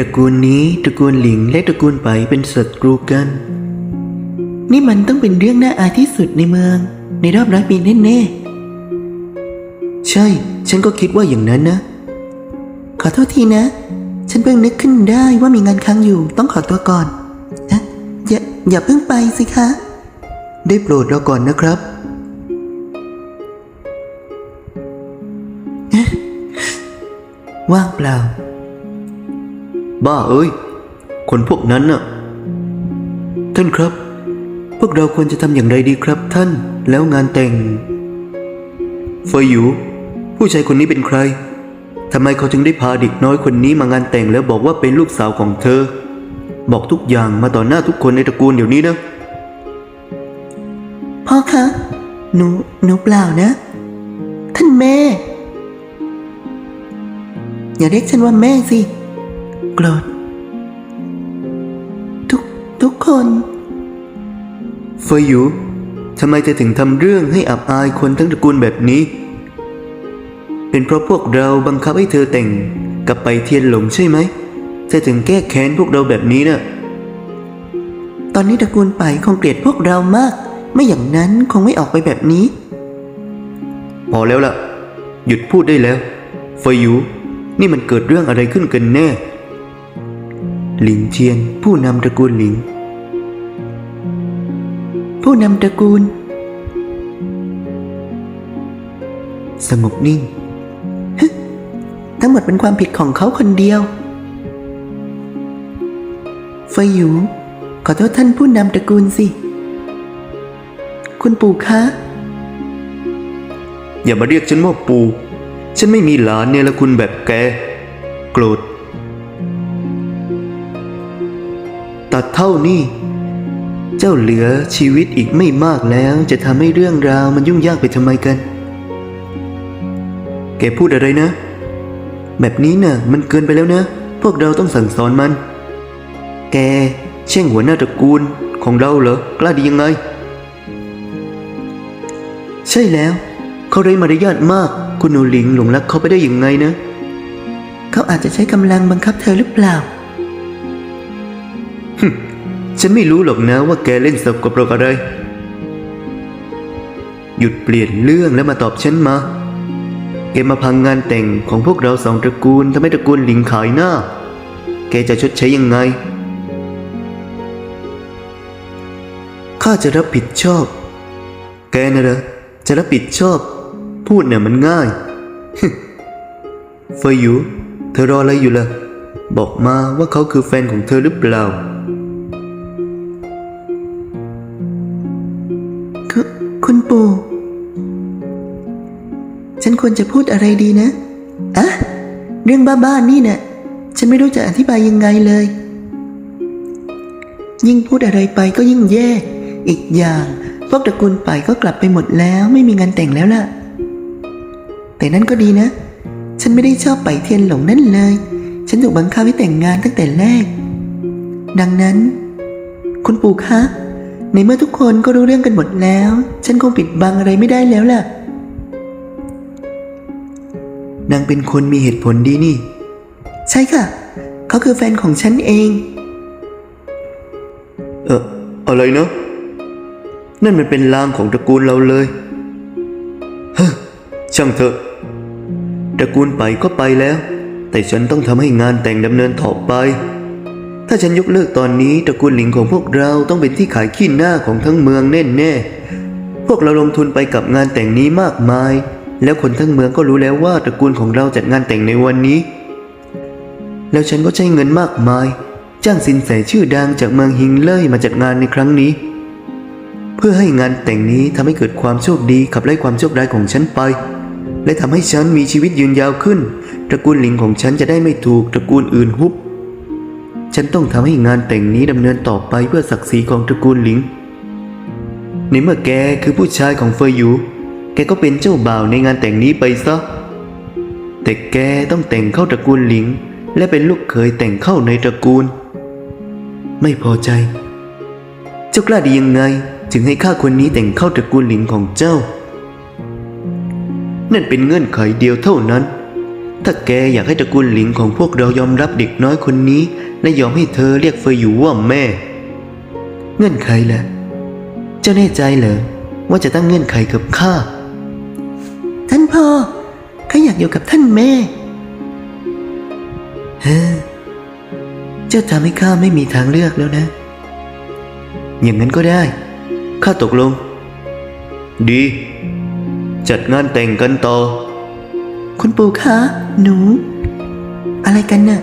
ตระกูลนี้ตระกูลหลิงและตระกูลไปเป็นศัตรูกัน นี่มันต้องเป็นเรื่องน่าอายที่สุดในเมือง ในรอบร้อยปีแน่ๆ ใช่ ฉันก็คิดว่าอย่างนั้นนะ ขอโทษทีนะ ฉันเพิ่งนึกขึ้นได้ว่ามีงานค้างอยู่ต้องขอตัวก่อนนะอย่าอย่าเพิ่งไปสิคะ ได้โปรดเราก่อนนะครับว่างเปล่า บ้าเอ้ย คนพวกนั้นน่ะ ท่านครับ พวกเราควรจะทำอย่างไรดีครับ ท่านแล้วงานแต่งเฟยหยูผู้ชายคนนี้เป็นใครทำไมเขาถึงได้พาเด็กน้อยคนนี้มางานแต่งแล้วบอกว่าเป็นลูกสาวของเธอ บอกทุกอย่างมาต่อหน้าทุกคนในตระกูลเดี๋ยวนี้นะ พ่อคะ หนูหนูเปล่านะ ท่านแม่ อย่าเรียกฉันว่าแม่สิ โกรธ ทุกทุกคนเฟยหยูทำไมเธอถึงทำเรื่องให้อับอายคนทั้งตระกูลแบบนี้ เป็นเพราะพวกเราบังคับให้เธอแต่งกับไปเทียนหลงใช่ไหมเธอถึงแก้แค้นพวกเราแบบนี้นะ่ะตอนนี้ตระกูลไปคงเกลียดพวกเรามาก ไม่อย่างนั้นคงไม่ออกไปแบบนี้ พอแล้วล่ะ หยุดพูดได้แล้วเฟยหยูนี่มันเกิดเรื่องอะไรขึ้นกันแน่ หลิงเทียนผู้นำตระกูลหลิง ผู้นำตระกูล สงบนิ่งทั้งหมดเป็นความผิดของเขาคนเดียวเฟยหยูขอโทษท่านผู้นำตระกูลสิ คุณปู่คะ อย่ามาเรียกฉันว่าปู่ ฉันไม่มีหลานเนี่ยละคุณแบบแก โกรธ ตัดเท่านี่เจ้าเหลือชีวิตอีกไม่มากแล้วจะทำให้เรื่องราวมันยุ่งยากไปทำไมกัน แกพูดอะไรนะ แบบนี้น่ะมันเกินไปแล้วนะ พวกเราต้องสั่งสอนมัน แกแช่งหัวหน้าตระกูลของเราเหรอกล้าดียังไง ใช่แล้ว เขาไร้มารยาทมากคุณหนูหลิงหลงรักเขาไปได้อยังไงนะ เขาอาจจะใช้กำลังบังคับเธอหรือเปล่า ฉันไม่รู้หรอกนะว่าแกเล่นสกปรกอะไร หยุดเปลี่ยนเรื่องแล้วมาตอบฉันมา แกมาพังงานแต่งของพวกเราสองตระกูลทำให้ตระกูลหลิงขายหน้า แกจะชดใช้ยังไง ข้าจะรับผิดชอบ แกนะเหรอจะรับผิดชอบ พูดเนี่ยมันง่ายเฟยหยูเธอรออะไรอยู่ล่ะ บอกมาว่าเขาคือแฟนของเธอหรือเปล่า คุณปู่ ฉันควรจะพูดอะไรดีนะ อะ เรื่องบ้าๆนี่เนะ่ะ ฉันไม่รู้จะอธิบายยังไงเลย ยิ่งพูดอะไรไปก็ยิ่งแย่ อีกอย่าง พวกตระกูลไปก็กลับไปหมดแล้วไม่มีงานแต่งแล้วล่ะ แต่นั่นก็ดีนะ ฉันไม่ได้ชอบไปเทียนหลงนั่นเลย ฉันถูกบังคับให้แต่งงานตั้งแต่แรก ดังนั้น คุณปู่คะ ในเมื่อทุกคนก็รู้เรื่องกันหมดแล้ว ฉันคงปิดบังอะไรไม่ได้แล้วล่ะ นางเป็นคนมีเหตุผลดีนี่ ใช่ค่ะ เขาคือแฟนของฉันเอง เอออะไรเนะนั่นมันเป็นลางของตระกูลเราเลยเฮ้ช่างเถอะ ตระกูลไปก็ไปแล้ว แต่ฉันต้องทำให้งานแต่งดำเนินต่อไป ถ้าฉันยกเลิกตอนนี้ตระกูลหลิงของพวกเราต้องเป็นที่ขายขี้หน้าของทั้งเมืองแน่แน่ๆ พวกเราลงทุนไปกับงานแต่งนี้มากมาย แล้วคนทั้งเมืองก็รู้แล้วว่าตระกูลของเราจัดงานแต่งในวันนี้ แล้วฉันก็ใช้เงินมากมาย จ้างสินแสชื่อดังจากเมืองฮิงเล่ยมาจัดงานในครั้งนี้ เพื่อให้งานแต่งนี้ทำให้เกิดความโชคดีขับไล่ความโชคร้ายของฉันไป และทำให้ฉันมีชีวิตยืนยาวขึ้น ตระกูลหลิงของฉันจะได้ไม่ถูกตระกูลอื่นฮุบ ฉันต้องทำให้งานแต่งนี้ดำเนินต่อไปเพื่อศักดิ์ศรีของตระกูลหลิง ในเมื่อแกคือผู้ชายของเฟยหยู แกก็เป็นเจ้าบ่าวในงานแต่งนี้ไปซะ แต่แกต้องแต่งเข้าตระกูลหลิง และเป็นลูกเขยแต่งเข้าในตระกูล ไม่พอใจ เจ้ากล้าดียังไง จึงให้ข้าคนนี้แต่งเข้าตระกูลหลิงของเจ้า นั่นเป็นเงื่อนไขเดียวเท่านั้น ถ้าแกอยากให้ตระกูลหลิงของพวกเรายอมรับเด็กน้อยคนนี้และยอมให้เธอเรียกเฟยอยู่ว่าแม่ เงื่อนไขล่ะ เจ้าแน่ใจเหรอว่าจะตั้งเงื่อนไขกับข้า ท่านพ่อข้าอยากอยู่กับท่านแม่เฮ้เจ้าทำให้ข้าไม่มีทางเลือกแล้วนะ อย่างนั้นก็ได้ ข้าตกลง ดี จัดงานแต่งกันต่อ คุณปู่คะ หนู อะไรกันน่ะ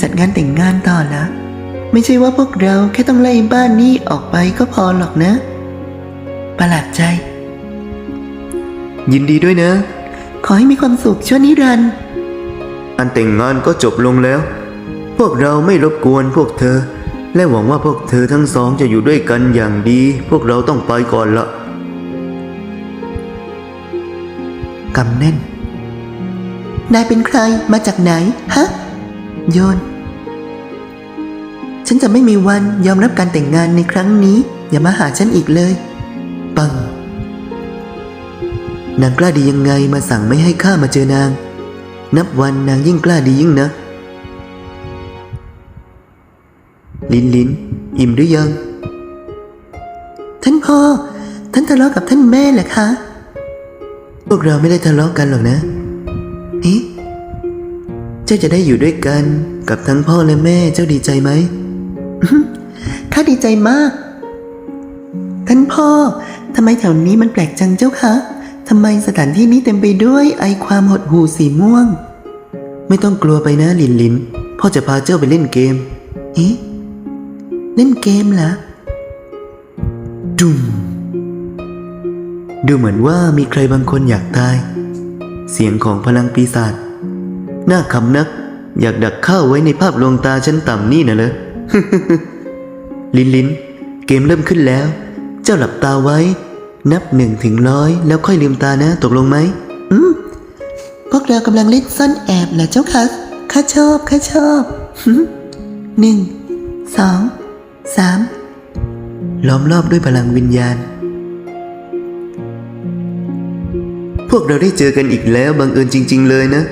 จัดงานแต่งงานต่อละไม่ใช่ว่าพวกเราแค่ต้องไล่บ้านนี้ออกไปก็พอหรอกนะ ประหลาดใจ ยินดีด้วยนะ ขอให้มีความสุขชั่วนิรันดร์อันแต่งงานก็จบลงแล้ว พวกเราไม่รบกวนพวกเธอ และหวังว่าพวกเธอทั้งสองจะอยู่ด้วยกันอย่างดี พวกเราต้องไปก่อนละกำแน่น นายเป็นใครมาจากไหน ฮะ โยน ฉันจะไม่มีวันยอมรับการแต่งงานในครั้งนี้ อย่ามาหาฉันอีกเลย ปัง นางกล้าดียังไงมาสั่งไม่ให้ข้ามาเจอนาง นับวันนางยิ่งกล้าดียิ่งนะ ลินลินอิ่มหรือยัง ท่านพ่อ ท่านทะเลาะกับท่านแม่เหรอคะ พวกเราไม่ได้ทะเลาะกันหรอกนะเอ๊ะเจ้าจะได้อยู่ด้วยกันกับทั้งพ่อและแม่เจ้าดีใจไหมข้าดีใจมาก ท่านพ่อทำไมแถวนี้มันแปลกจังเจ้าคะทำไมสถานที่นี้เต็มไปด้วยไอความหดหู่สีม่วง ไม่ต้องกลัวไปนะลินลินพ่อจะพาเจ้าไปเล่นเกมเอ๊ะเล่นเกมเหรอดุมดูเหมือนว่ามีใครบางคนอยากตาย เสียงของพลังปีศาจน่าขำนัก อยากดักข้าวไว้ในภาพลวงตาชั้นต่ำนี่นะเลยลินลินเกมเริ่มขึ้นแล้ว เจ้าหลับตาไว้ นับหนึ่งถึงร้อยแล้วค่อยลืมตานะตกลงไหมอืมพวกเรากำลังเล่นซ่อนแอบเหรอเจ้าคะข้าชอบข้าชอบหนึ่งสองสามล้อมรอบด้วยพลังวิญญาณ พวกเราได้เจอกันอีกแล้วบังเอิญจริง ๆ เลยนะ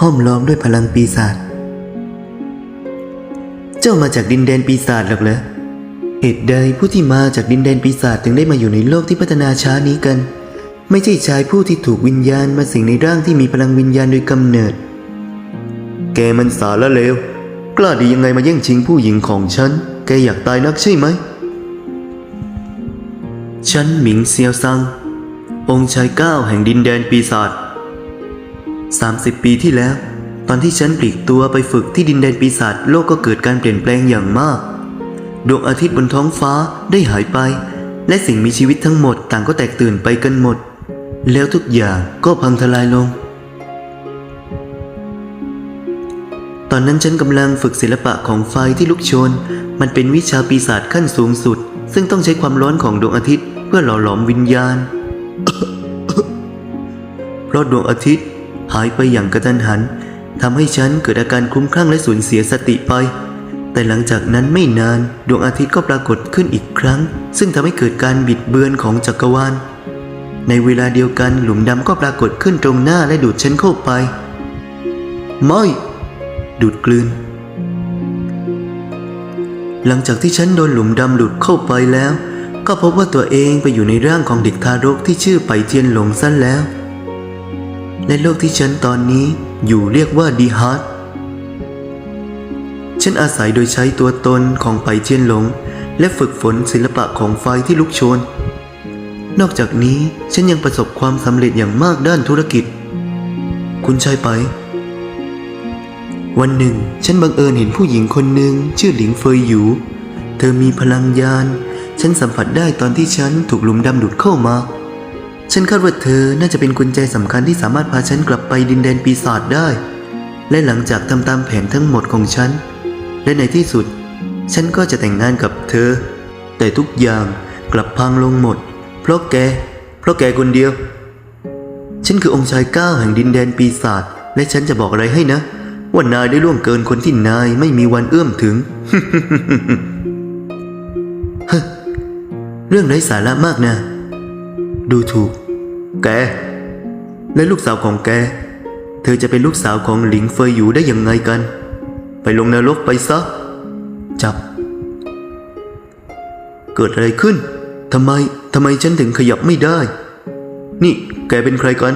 ห้อมล้อมด้วยพลังปีศาจ เจ้ามาจากดินแดนปีศาจหรอกเหรอเหตุใดผู้ที่มาจากดินแดนปีศาจถึงได้มาอยู่ในโลกที่พัฒนาช้านี้กัน ไม่ใช่ชายผู้ที่ถูกวิญญาณมาสิงในร่างที่มีพลังวิญญาณโดยกำเนิด แกมันสาละเลวกล้าดียังไงมาแย่งชิงผู้หญิงของฉัน แกอยากตายนักใช่ไหม ฉันหมิงเซียวซัง องค์ชายเก้าแห่งดินแดนปีศาจ30 ปีที่แล้ว ตอนที่ฉันปลีกตัวไปฝึกที่ดินแดนปีศาจโลกก็เกิดการเปลี่ยนแปลงอย่างมาก ดวงอาทิตย์บนท้องฟ้าได้หายไป และสิ่งมีชีวิตทั้งหมดต่างก็แตกตื่นไปกันหมด แล้วทุกอย่างก็พังทลายลง ตอนนั้นฉันกำลังฝึกศิลปะของไฟที่ลุกโชน มันเป็นวิชาปีศาจขั้นสูงสุด ซึ่งต้องใช้ความร้อนของดวงอาทิตย์เพื่อหล่อหลอมวิญญาณ เพราะดวงอาทิตย์หายไปอย่างกระทันหันทำให้ฉันเกิดอาการคลุ้มคลั่งและสูญเสียสติไป แต่หลังจากนั้นไม่นานดวงอาทิตย์ก็ปรากฏขึ้นอีกครั้ง ซึ่งทำให้เกิดการบิดเบือนของจักรวาล ในเวลาเดียวกันหลุมดำก็ปรากฏขึ้นตรงหน้าและดูดฉันเข้าไป ไม่ ดูดกลืน หลังจากที่ฉันโดนหลุมดำดูดเข้าไปแล้ว ก็พบว่าตัวเองไปอยู่ในร่างของเด็กทารกที่ชื่อไปเทียนหลงสั้นแล้ว และโลกที่ฉันตอนนี้อยู่เรียกว่าดีฮาร์ดฉันอาศัยโดยใช้ตัวตนของไปเทียนหลง และฝึกฝนศิลปะของไฟที่ลุกโชน นอกจากนี้ฉันยังประสบความสำเร็จอย่างมากด้านธุรกิจ คุณชายไป วันหนึ่ง ฉันบังเอิญเห็นผู้หญิงคนหนึ่งชื่อหลิงเฟยหยูเธอมีพลังยาน ฉันสัมผัสได้ตอนที่ฉันถูกหลุมดำดูดเข้ามา ฉันคาดว่าเธอน่าจะเป็นกุญแจสำคัญที่สามารถพาฉันกลับไปดินแดนปีศาจได้ และหลังจากทำตามแผนทั้งหมดของฉัน และในที่สุด ฉันก็จะแต่งงานกับเธอ แต่ทุกอย่างกลับพังลงหมด เพราะแก เพราะแกคนเดียว ฉันคือองค์ชายก้าแห่งดินแดนปีศาจและฉันจะบอกอะไรให้นะ ว่านายได้ล่วงเกินคนที่นายไม่มีวันเอื้อมถึงเรื่องไร้สาระมากนะ ดูถูก แก และลูกสาวของแก เธอจะเป็นลูกสาวของหลิงเฟยอยู่ได้ยังไงกัน ไปลงนรกไปซะ จับ เกิดอะไรขึ้นทำไมทำไมฉันถึงขยับไม่ได้ นี่แกเป็นใครกัน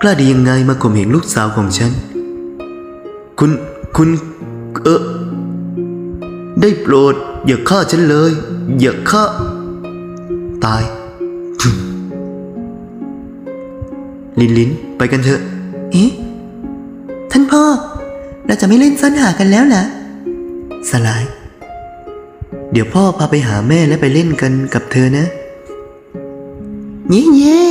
กล้าดียังไงมาข่มเหงลูกสาวของฉัน คุณคุณ เออได้โปรด อย่าฆ่าฉันเลย อย่าฆ่า ตาย ลินลินไปกันเถอะ เอ๊ะ ท่านพ่อ เราจะไม่เล่นซ่อนหากันแล้วนะสลาย เดี๋ยวพ่อพาไปหาแม่และไปเล่นกันกับเธอนะ เย่เย่